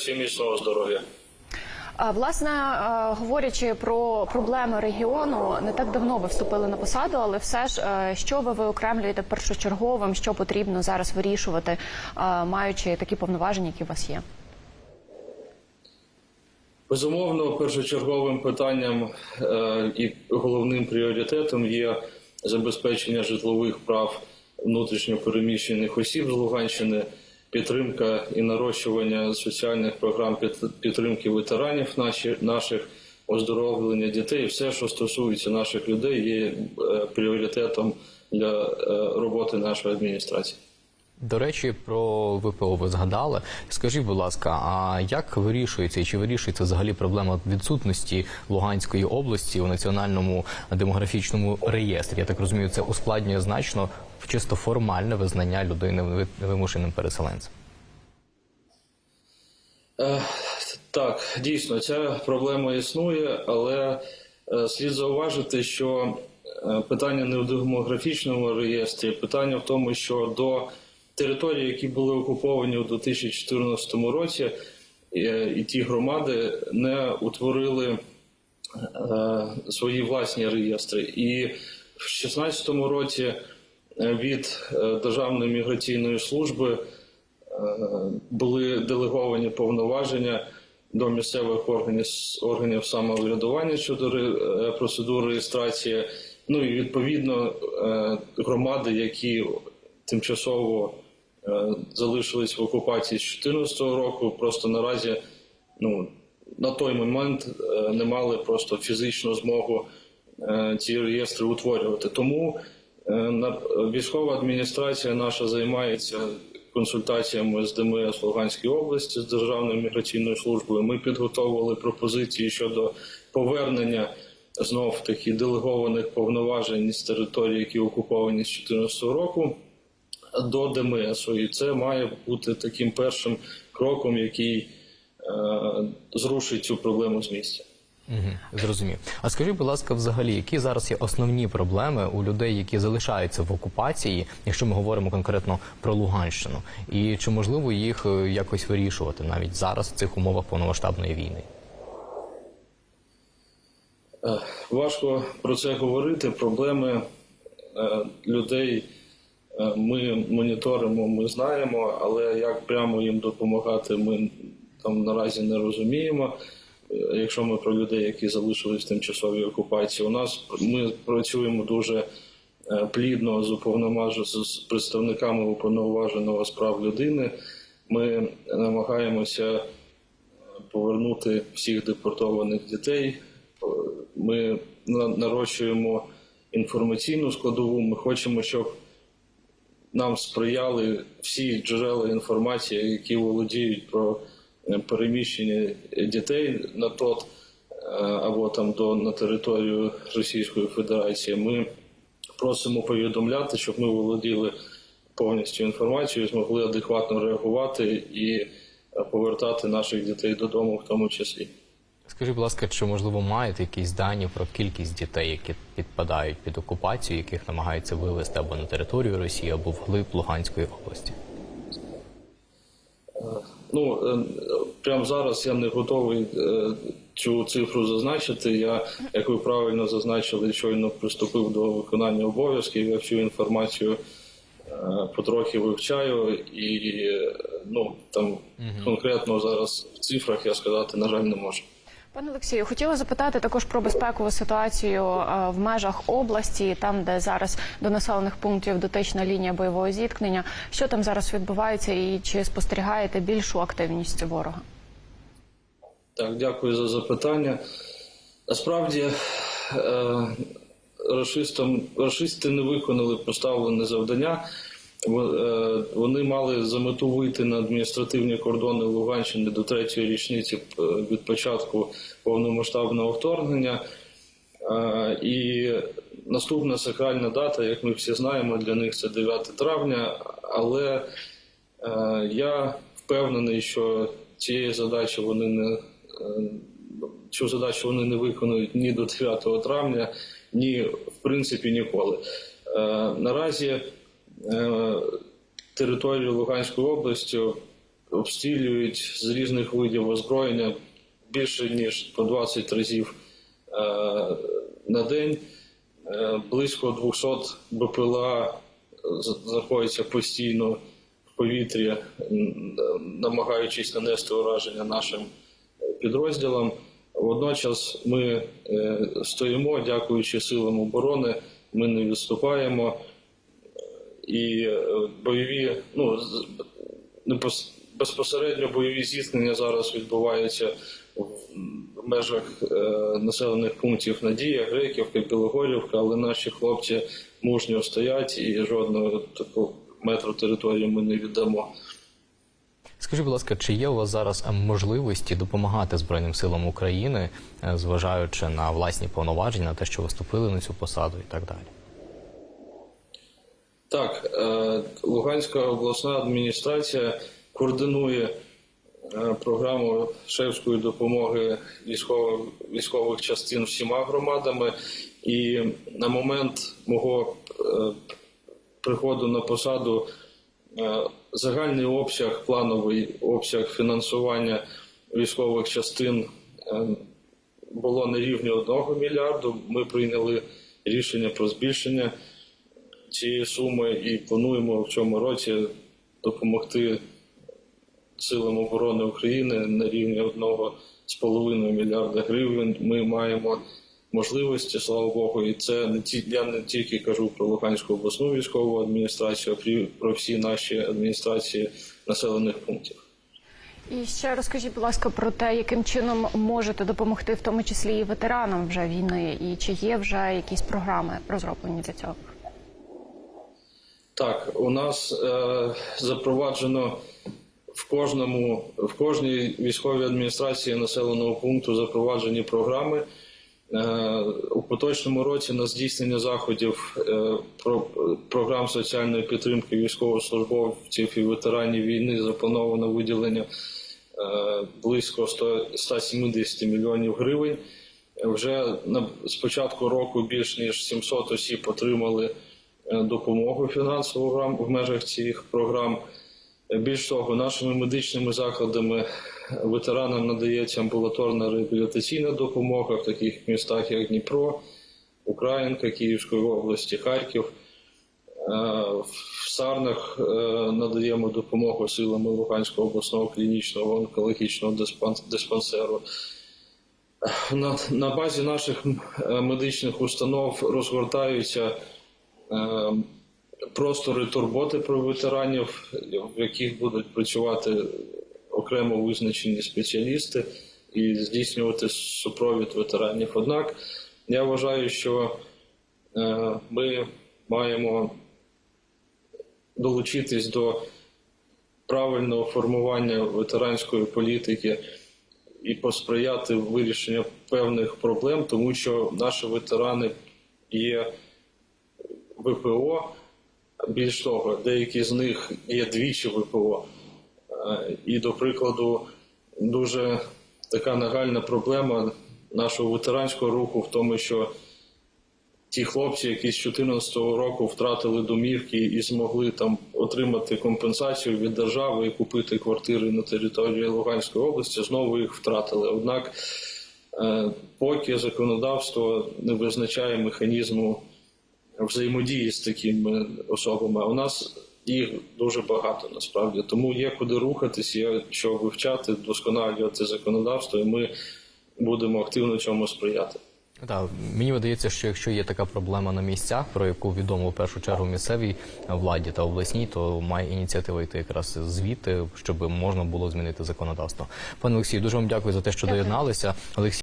Всім міцного здоров'я. Власне, говорячи про проблеми регіону, не так давно ви вступили на посаду, але все ж, е, що ви виокремлюєте першочерговим, що потрібно зараз вирішувати, е, маючи такі повноваження, які у вас є? Безумовно, першочерговим питанням е, і головним пріоритетом є забезпечення житлових прав внутрішньопереміщених осіб з Луганщини, підтримка і нарощування соціальних програм під- підтримки ветеранів наших, оздоровлення дітей. Все, що стосується наших людей, є е, пріоритетом для е, роботи нашої адміністрації. До речі, про ВПО ви згадали. Скажіть, будь ласка, а як вирішується і чи вирішується взагалі проблема відсутності Луганської області у національному демографічному реєстрі? Я так розумію, це ускладнює значно чисто формальне визнання людини вимушеним переселенцем. Е, Так, дійсно, ця проблема існує, але е, слід зауважити, що е, питання не в демографічному реєстрі, питання в тому, що до територій, які були окуповані у 2014 році, е, і ті громади не утворили е, свої власні реєстри. І в 2016 році е, від Державної міграційної служби були делеговані повноваження до місцевих органів, органів самоврядування щодо е, реєстрації. Ну і відповідно громади, які тимчасово залишились в окупації з 2014 року, просто наразі ну, на той момент е, не мали просто фізичну змогу е, ці реєстри утворювати. Тому е, військова адміністрація наша займається консультаціями з ДМС Луганської області з Державною міграційною службою. Ми підготовили пропозиції щодо повернення знов таки делегованих повноважень з території, які окуповані з 2014 року до ДМС. І це має бути таким першим кроком, який е, зрушить цю проблему з місця. Угу, зрозумів. А скажіть, будь ласка, взагалі, які зараз є основні проблеми у людей, які залишаються в окупації, якщо ми говоримо конкретно про Луганщину, і чи можливо їх е, якось вирішувати навіть зараз в цих умовах повномасштабної війни? Е, Важко про це говорити. Проблеми е, людей ми моніторимо, ми знаємо, але як прямо їм допомагати, ми там наразі не розуміємо. Е, Якщо ми про людей, які залишились в тимчасовій окупації, у нас ми працюємо дуже е, плідно з уповноваженими з представниками уповноваженого з прав людини. Ми намагаємося повернути всіх депортованих дітей. Ми на- нарощуємо інформаційну складову. Ми хочемо, щоб нам сприяли всі джерела інформації, які володіють про е, переміщення дітей на тот е, або там до на територію Російської Федерації. Ми просимо повідомляти, щоб ми володіли повністю інформацією, змогли адекватно реагувати і е, повертати наших дітей додому, в тому числі. Скажіть, будь ласка, чи можливо маєте якісь дані про кількість дітей, які підпадають під окупацію, яких намагаються вивезти або на територію Росії, або вглиб Луганської області? Ну е, прямо зараз я не готовий е, цю цифру зазначити. Я, як ви правильно зазначили, щойно приступив до виконання обов'язків. Я всю інформацію е, потрохи вивчаю, і ну там конкретно зараз в цифрах я сказати на жаль не можу. Пане Олексію, хотіла запитати також про безпекову ситуацію е, в межах області, там де зараз до населених пунктів дотична лінія бойового зіткнення. Що там зараз відбувається, і чи спостерігаєте більшу активність ворога? Так, дякую за запитання. Насправді е, рашистам, рашисти не виконали поставлене завдання. Е, Вони мали за мету вийти на адміністративні кордони Луганщини до третьої річниці е, від початку повномасштабного вторгнення. Е, І наступна сакральна дата, як ми всі знаємо, для них це 9 травня. Але я впевнений, що цієї задачі вони не цю задачу вони не виконують ні до 9 травня, ні в принципі ніколи. Наразі територію Луганської області обстрілюють з різних видів озброєння більше ніж по 20 разів е, на день. Е, Близько 200 БПЛА знаходяться постійно в повітрі, намагаючись нанести ураження нашим підрозділам. Водночас ми е, стоїмо, дякуючи силам оборони, ми не відступаємо. І е, бойові, ну безпосередньо бойові зіткнення зараз відбуваються в межах е, населених пунктів Надія, Греківка, Білогорівка, але наші хлопці мужньо стоять і жодного такого метру території ми не віддамо. Скажіть, будь ласка, чи є у вас зараз можливості допомагати Збройним силам України, е, зважаючи на власні повноваження, на те, що ви вступили на цю посаду і так далі? Так, е, Луганська обласна адміністрація координує е, програму шефської допомоги військових, військових частин всіма громадами. І на момент мого е, приходу на посаду загальний обсяг, плановий обсяг фінансування військових частин було на рівні 1 мільярду. Ми прийняли рішення про збільшення цієї суми і плануємо в цьому році допомогти силам оборони України на рівні 1,5 мільярда гривень. Ми маємо можливості, слава Богу, і це не ті я не тільки кажу про Луганську обласну військову адміністрацію, а про всі наші адміністрації населених пунктів. І ще розкажіть, будь ласка, про те, яким чином можете допомогти, в тому числі і ветеранам вже війни, і чи є вже якісь програми розроблені для цього? Так, у нас е, запроваджено в кожному, в кожній військовій адміністрації населеного пункту запроваджені програми. Е, у поточному році на здійснення заходів е, про, програм соціальної підтримки військовослужбовців і ветеранів війни заплановано виділення е, близько 100, 170 мільйонів гривень. Вже на з початку року більш ніж 700 осіб отримали допомогу фінансову в межах цих програм. Е, Більш того, нашими медичними закладами ветеранам надається амбулаторна реабілітаційна допомога в таких містах, як Дніпро, Українка, Київської області, Харків. Е, В Сарнах е, надаємо допомогу силами Луганського обласного клінічного онкологічного диспансеру. На, базі наших е, медичних установ розгортаються е, простори турботи про ветеранів, в яких будуть працювати окремо визначені спеціалісти і здійснювати супровід ветеранів. Однак я вважаю, що е, ми маємо долучитись до правильного формування ветеранської політики і посприяти вирішенню певних проблем, тому що наші ветерани є ВПО. Більш того, деякі з них є двічі ВПО. Е, І, до прикладу, дуже така нагальна проблема нашого ветеранського руху в тому, що ті хлопці, які з 2014 року втратили домівки і змогли там отримати компенсацію від держави і купити квартири на території Луганської області, знову їх втратили. Однак, е, поки законодавство не визначає механізму взаємодії з такими особами, а у нас їх дуже багато насправді. Тому є куди рухатись, є що вивчати, вдосконалювати законодавство, і ми будемо активно цьому сприяти. Так, мені видається, що якщо є така проблема на місцях, про яку відомо в першу чергу місцевій владі та обласній, то має ініціатива йти якраз звідти, щоб можна було змінити законодавство. Пане Олексію, дуже вам дякую за те, що доєдналися. Олексій.